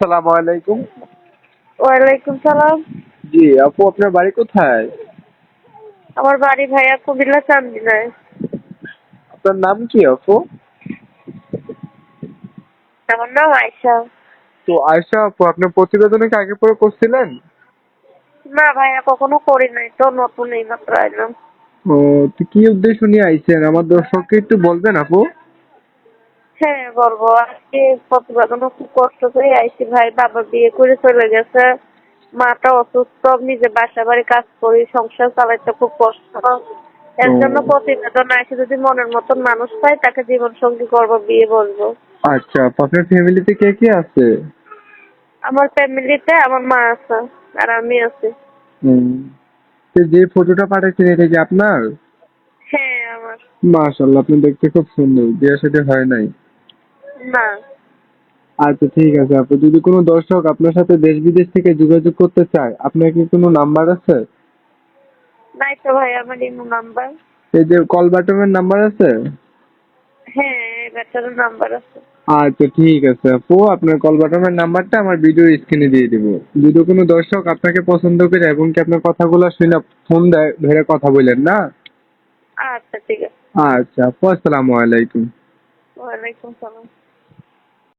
আসসালামু আলাইকুম। ওয়ালাইকুম সালাম। জি আপু আপনার বাড়ি কোথায়? আমার বাড়ি ভাইয়া কুমিল্লা চান্দিনায়। আপনার নাম কি আপু? আমার নাম আয়সা তো আয়শা আপু আপনার প্রতিবেদনে কি আগে পরে করছিলেন? না ভাইয়া কখনো করি নাই তো নতুন এই মাত্র আইলাম। ও তো কি উদ্দেশ্য নিয়ে আইছেন? আমার দর্শককে একটু বলবেন আপু? হ্যাঁ বলব। আজকে প্রতিবেদনও খুব কষ্ট করে আইসি ভাই বাবা বিয়ে করে চলে গেছে। মাটা অসুস্থ নিজে বাসা বাড়ি কাজ করি সংসার চালাইতে খুব কষ্ট। এর জন্য প্রতিবেদন আইসি যদি মনের মতন মানুষ পাই তাকে জীবন সঙ্গী করব বিয়ে বলব। আচ্ছা আপনার ফ্যামিলিতে কে কে আছে? আমার ফ্যামিলিতে আমার মা আছে আর আমি আছি। হুম। যে ফটোটা পাঠাচ্ছেন এটা কি আপনার? হ্যাঁ আমার। মাশাল্লাহ আপনি দেখতে খুব সুন্দর বিয়ের সাথে হয় নাই। না। আচ্ছা ঠিক আছে আপু। যদি কোনো দর্শক আপনার সাথে দেশ বিদেশ থেকে যোগাযোগ করতে চায় আপনার কি কোনো নাম্বার আছে? নাই তো ভাই আমার ইমো নাম্বার। এই যে কল বাটনের নাম্বার আছে? হ্যাঁ নাম্বার আছে। আচ্ছা ঠিক আছে আপু। আপনার কল বাটনের নাম্বারটা আমার ভিডিও স্ক্রিনে দিয়ে দিব। যদি কোনো দর্শক আপনাকে পছন্দ করে এবং কি আপনার কথাগুলো শুনে ফোন দেয় ধরে কথা বলেন না? আচ্ছা ঠিক আছে। আচ্ছা আপু আসসালামু আলাইকুম। ওয়ালাইকুম সালাম।